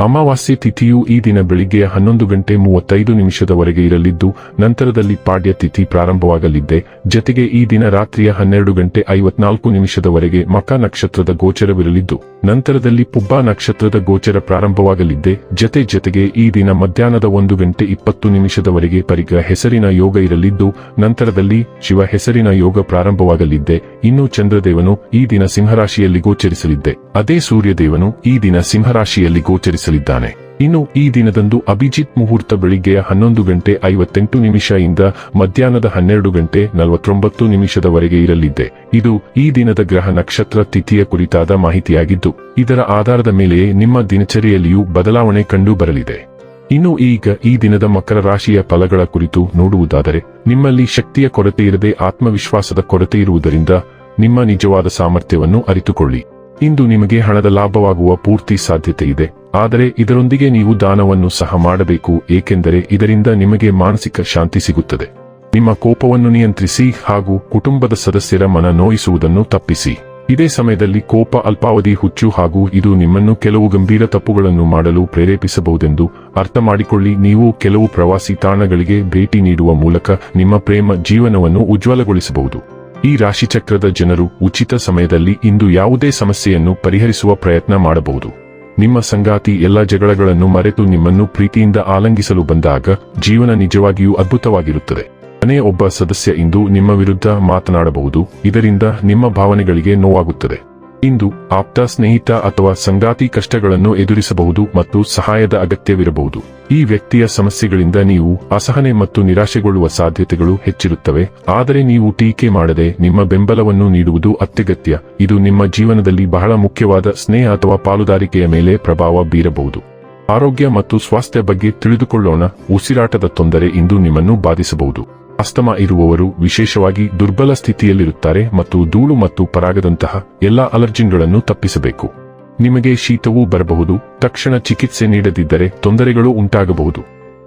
ಅಮಾವಾಸ್ಯೆ ತಿಥಿಯು ಈ ದಿನ ಬೆಳಿಗ್ಗೆ ಹನ್ನೊಂದು ಗಂಟೆ ಮೂವತ್ತೈದು ನಿಮಿಷದವರೆಗೆ ಇರಲಿದ್ದು, ನಂತರದಲ್ಲಿ ಪಾಡ್ಯ ತಿಥಿ ಪ್ರಾರಂಭವಾಗಲಿದ್ದೆ. ಜತೆಗೆ ಈ ದಿನ ರಾತ್ರಿಯ ಹನ್ನೆರಡು ಗಂಟೆ ಐವತ್ನಾಲ್ಕು ನಿಮಿಷದವರೆಗೆ ಮಕ ನಕ್ಷತ್ರದ ಗೋಚರವಿರಲಿದ್ದು, ನಂತರದಲ್ಲಿ ಪುಬ್ಬ ನಕ್ಷತ್ರದ ಗೋಚರ ಪ್ರಾರಂಭವಾಗಲಿದ್ದೆ. ಜತೆ ಜತೆಗೆ ಈ ದಿನ ಮಧ್ಯಾಹ್ನದ ಒಂದು ಗಂಟೆ ಇಪ್ಪತ್ತು ನಿಮಿಷದವರೆಗೆ ಪರಿಗ ಹೆಸರಿನ ಯೋಗ ಇರಲಿದ್ದು, ನಂತರದಲ್ಲಿ ಶಿವ ಹೆಸರಿನ ಯೋಗ ಪ್ರಾರಂಭವಾಗಲಿದ್ದೆ. ಇನ್ನು ಚಂದ್ರದೇವನು ಈ ದಿನ ಸಿಂಹರಾಶಿಯಲ್ಲಿ ಗೋಚರಿಸಲಿದ್ದೆ. ಅದೇ ಸೂರ್ಯದೇವನು ಈ ದಿನ ಸಿಂಹರಾಶಿಯಲ್ಲಿ ಇನ್ನು ಈ ದಿನದಂದು ಅಭಿಜಿತ್ ಮುಹೂರ್ತ ಬೆಳಿಗ್ಗೆಯ ಹನ್ನೊಂದು ಗಂಟೆ ಐವತ್ತೆಂಟು ನಿಮಿಷ ಇಂದ ಮಧ್ಯಾಹ್ನದ ಹನ್ನೆರಡು ಗಂಟೆ ನಲವತ್ತೊಂಬತ್ತು ನಿಮಿಷದವರೆಗೆ ಇರಲಿದೆ. ಇದು ಈ ದಿನದ ಗ್ರಹ ನಕ್ಷತ್ರ ತಿಥಿಯ ಕುರಿತಾದ ಮಾಹಿತಿಯಾಗಿದ್ದು, ಇದರ ಆಧಾರದ ಮೇಲೆಯೇ ನಿಮ್ಮ ದಿನಚರಿಯಲ್ಲಿಯೂ ಬದಲಾವಣೆ ಕಂಡು ಬರಲಿದೆ. ಇನ್ನು ಈಗ ಈ ದಿನದ ಮಕರ ರಾಶಿಯ ಫಲಗಳ ಕುರಿತು ನೋಡುವುದಾದರೆ, ನಿಮ್ಮಲ್ಲಿ ಶಕ್ತಿಯ ಕೊರತೆ ಇರದೆ ಆತ್ಮವಿಶ್ವಾಸದ ಕೊರತೆ ಇರುವುದರಿಂದ ನಿಮ್ಮ ನಿಜವಾದ ಸಾಮರ್ಥ್ಯವನ್ನು ಅರಿತುಕೊಳ್ಳಿ. ಇಂದು ನಿಮಗೆ ಹಣದ ಲಾಭವಾಗುವ ಪೂರ್ತಿ ಸಾಧ್ಯತೆ ಇದೆ ಆದರೆ ಇದರೊಂದಿಗೆ ನೀವು ದಾನವನ್ನು ಸಹ ಮಾಡಬೇಕು, ಏಕೆಂದರೆ ಇದರಿಂದ ನಿಮಗೆ ಮಾನಸಿಕ ಶಾಂತಿ ಸಿಗುತ್ತದೆ. ನಿಮ್ಮ ಕೋಪವನ್ನು ನಿಯಂತ್ರಿಸಿ ಹಾಗೂ ಕುಟುಂಬದ ಸದಸ್ಯರ ಮನ ನೋಯಿಸುವುದನ್ನು ತಪ್ಪಿಸಿ. ಇದೇ ಸಮಯದಲ್ಲಿ ಕೋಪ ಅಲ್ಪಾವಧಿ ಹುಚ್ಚು ಹಾಗೂ ಇದು ನಿಮ್ಮನ್ನು ಕೆಲವು ಗಂಭೀರ ತಪ್ಪುಗಳನ್ನು ಮಾಡಲು ಪ್ರೇರೇಪಿಸಬಹುದೆಂದು ಅರ್ಥ ಮಾಡಿಕೊಳ್ಳಿ ನೀವು ಕೆಲವು ಪ್ರವಾಸಿ ತಾಣಗಳಿಗೆ ಭೇಟಿ ನೀಡುವ ಮೂಲಕ ನಿಮ್ಮ ಪ್ರೇಮ ಜೀವನವನ್ನು ಉಜ್ವಲಗೊಳಿಸಬಹುದು. ಈ ರಾಶಿಚಕ್ರದ ಜನರು ಉಚಿತ ಸಮಯದಲ್ಲಿ ಇಂದು ಯಾವುದೇ ಸಮಸ್ಯೆಯನ್ನು ಪರಿಹರಿಸುವ ಪ್ರಯತ್ನ ಮಾಡಬಹುದು. ನಿಮ್ಮ ಸಂಗಾತಿ ಎಲ್ಲ ಜಗಳಗಳನ್ನು ಮರೆತು ನಿಮ್ಮನ್ನು ಪ್ರೀತಿಯಿಂದ ಆಲಂಗಿಸಲು ಬಂದಾಗ ಜೀವನ ನಿಜವಾಗಿಯೂ ಅದ್ಭುತವಾಗಿರುತ್ತದೆ. ಮನೆಯ ಒಬ್ಬ ಸದಸ್ಯ ಇಂದು ನಿಮ್ಮ ವಿರುದ್ಧ ಮಾತನಾಡಬಹುದು, ಇದರಿಂದ ನಿಮ್ಮ ಭಾವನೆಗಳಿಗೆ ನೋವಾಗುತ್ತದೆ. ಇಂದು ಆಪ್ತ ಸ್ನೇಹಿತ ಅಥವಾ ಸಂಗಾತಿ ಕಷ್ಟಗಳನ್ನು ಎದುರಿಸಬಹುದು ಮತ್ತು ಸಹಾಯದ ಅಗತ್ಯವಿರಬಹುದು. ಈ ವ್ಯಕ್ತಿಯ ಸಮಸ್ಯೆಗಳಿಂದ ನೀವು ಅಸಹನೆ ಮತ್ತು ನಿರಾಶೆಗೊಳ್ಳುವ ಸಾಧ್ಯತೆಗಳು ಹೆಚ್ಚಿರುತ್ತವೆ. ಆದರೆ ನೀವು ಟೀಕೆ ಮಾಡದೆ ನಿಮ್ಮ ಬೆಂಬಲವನ್ನು ನೀಡುವುದು ಅತ್ಯಗತ್ಯ. ಇದು ನಿಮ್ಮ ಜೀವನದಲ್ಲಿ ಬಹಳ ಮುಖ್ಯವಾದ ಸ್ನೇಹ ಅಥವಾ ಪಾಲುದಾರಿಕೆಯ ಮೇಲೆ ಪ್ರಭಾವ ಬೀರಬಹುದು. ಆರೋಗ್ಯ ಮತ್ತು ಸ್ವಾಸ್ಥ್ಯ ಬಗ್ಗೆ ತಿಳಿದುಕೊಳ್ಳೋಣ. ಉಸಿರಾಟದ ತೊಂದರೆ ಇಂದು ನಿಮ್ಮನ್ನು ಬಾಧಿಸಬಹುದು. ಅಸ್ತಮ ಇರುವವರು ವಿಶೇಷವಾಗಿ ದುರ್ಬಲ ಸ್ಥಿತಿಯಲ್ಲಿರುತ್ತಾರೆ ಮತ್ತು ಧೂಳು ಮತ್ತು ಪರಾಗದಂತಹ ಎಲ್ಲಾ ಅಲರ್ಜಿನ್ಗಳನ್ನು ತಪ್ಪಿಸಬೇಕು. ನಿಮಗೆ ಶೀತವೂ ಬರಬಹುದು, ತಕ್ಷಣ ಚಿಕಿತ್ಸೆ ನೀಡದಿದ್ದರೆ ತೊಂದರೆಗಳು ಉಂಟಾಗಬಹುದು.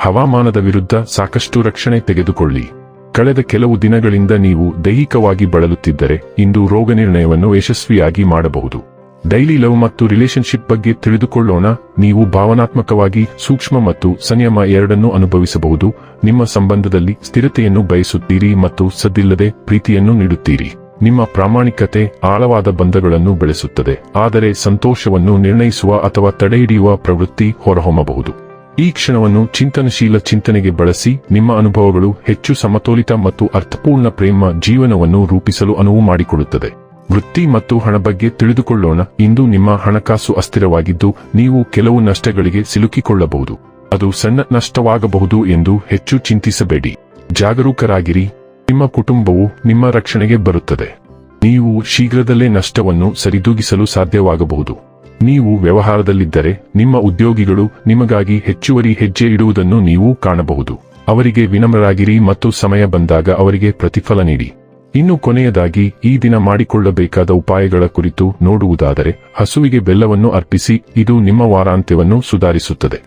ಹವಾಮಾನದ ವಿರುದ್ಧ ಸಾಕಷ್ಟು ರಕ್ಷಣೆ ತೆಗೆದುಕೊಳ್ಳಿ. ಕಳೆದ ಕೆಲವು ದಿನಗಳಿಂದ ನೀವು ದೈಹಿಕವಾಗಿ ಬಳಲುತ್ತಿದ್ದರೆ ಇಂದು ರೋಗ ನಿರ್ಣಯವನ್ನು ಯಶಸ್ವಿಯಾಗಿ ಮಾಡಬಹುದು. ಡೈಲಿ ಲವ್ ಮತ್ತು ರಿಲೇಶನ್ಶಿಪ್ ಬಗ್ಗೆ ತಿಳಿದುಕೊಳ್ಳೋಣ. ನೀವು ಭಾವನಾತ್ಮಕವಾಗಿ ಸೂಕ್ಷ್ಮ ಮತ್ತು ಸಂಯಮ ಎರಡನ್ನೂ ಅನುಭವಿಸಬಹುದು. ನಿಮ್ಮ ಸಂಬಂಧದಲ್ಲಿ ಸ್ಥಿರತೆಯನ್ನು ಬಯಸುತ್ತೀರಿ ಮತ್ತು ಸದ್ದಿಲ್ಲದೆ ಪ್ರೀತಿಯನ್ನು ನೀಡುತ್ತೀರಿ. ನಿಮ್ಮ ಪ್ರಾಮಾಣಿಕತೆ ಆಳವಾದ ಬಂಧಗಳನ್ನು ಬೆಳೆಸುತ್ತದೆ. ಆದರೆ ಸಂತೋಷವನ್ನು ನಿರ್ಣಯಿಸುವ ಅಥವಾ ತಡೆಹಿಡಿಯುವ ಪ್ರವೃತ್ತಿ ಹೊರಹೊಮ್ಮಬಹುದು. ಈ ಕ್ಷಣವನ್ನು ಚಿಂತನಶೀಲ ಚಿಂತನೆಗೆ ಬಳಸಿ ನಿಮ್ಮ ಅನುಭವಗಳು ಹೆಚ್ಚು ಸಮತೋಲಿತ ಮತ್ತು ಅರ್ಥಪೂರ್ಣ ಪ್ರೇಮ ಜೀವನವನ್ನು ರೂಪಿಸಲು ಅನುವು ಮಾಡಿಕೊಡುತ್ತದೆ. ವೃತ್ತಿ ಮತ್ತು ಹಣ ಬಗ್ಗೆ ತಿಳಿದುಕೊಳ್ಳೋಣ. ಇಂದು ನಿಮ್ಮ ಹಣಕಾಸು ಅಸ್ಥಿರವಾಗಿದ್ದು, ನೀವು ಕೆಲವು ನಷ್ಟಗಳಿಗೆ ಸಿಲುಕಿಕೊಳ್ಳಬಹುದು. ಅದು ಸಣ್ಣ ನಷ್ಟವಾಗಬಹುದು ಎಂದು ಹೆಚ್ಚು ಚಿಂತಿಸಬೇಡಿ. ಜಾಗರೂಕರಾಗಿರಿ. ನಿಮ್ಮ ಕುಟುಂಬವು ನಿಮ್ಮ ರಕ್ಷಣೆಗೆ ಬರುತ್ತದೆ. ನೀವು ಶೀಘ್ರದಲ್ಲೇ ನಷ್ಟವನ್ನು ಸರಿದೂಗಿಸಲು ಸಾಧ್ಯವಾಗಬಹುದು. ನೀವು ವ್ಯವಹಾರದಲ್ಲಿದ್ದರೆ, ನಿಮ್ಮ ಉದ್ಯೋಗಿಗಳು ನಿಮಗಾಗಿ ಹೆಚ್ಚುವರಿ ಹೆಜ್ಜೆ ಇಡುವುದನ್ನು ನೀವು ಕಾಣಬಹುದು. ಅವರಿಗೆ ವಿನಮ್ರರಾಗಿರಿ ಮತ್ತು ಸಮಯ ಬಂದಾಗ ಅವರಿಗೆ ಪ್ರತಿಫಲ ನೀಡಿ. ಇನ್ನು ಕೊನೆಯದಾಗಿ ಈ ದಿನ ಮಾಡಿಕೊಳ್ಳಬೇಕಾದ ಉಪಾಯಗಳ ಕುರಿತು ನೋಡುವುದಾದರೆ ಹಸುವಿಗೆ ಬೆಲ್ಲವನ್ನು ಅರ್ಪಿಸಿ ಇದು ನಿಮ್ಮ ವಾರಾಂತ್ಯವನ್ನು ಸುಧಾರಿಸುತ್ತದೆ.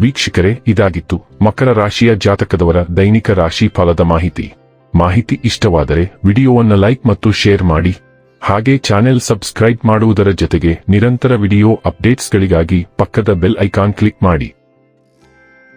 ವೀಕ್ಷಕರೇ, ಇದಾಗಿತ್ತು ಮಕರ ರಾಶಿಯ ಜಾತಕದವರ ದೈನಿಕ ರಾಶಿ ಫಲದ ಮಾಹಿತಿ. ಮಾಹಿತಿ ಇಷ್ಟವಾದರೆ ವಿಡಿಯೋವನ್ನು ಲೈಕ್ ಮತ್ತು ಶೇರ್ ಮಾಡಿ. ಹಾಗೆ ಚಾನೆಲ್ ಸಬ್ಸ್ಕ್ರೈಬ್ ಮಾಡುವುದರ ಜೊತೆಗೆ ನಿರಂತರ ವಿಡಿಯೋ ಅಪ್ಡೇಟ್ಸ್ಗಳಿಗಾಗಿ ಪಕ್ಕದ ಬೆಲ್ ಐಕಾನ್ ಕ್ಲಿಕ್ ಮಾಡಿ.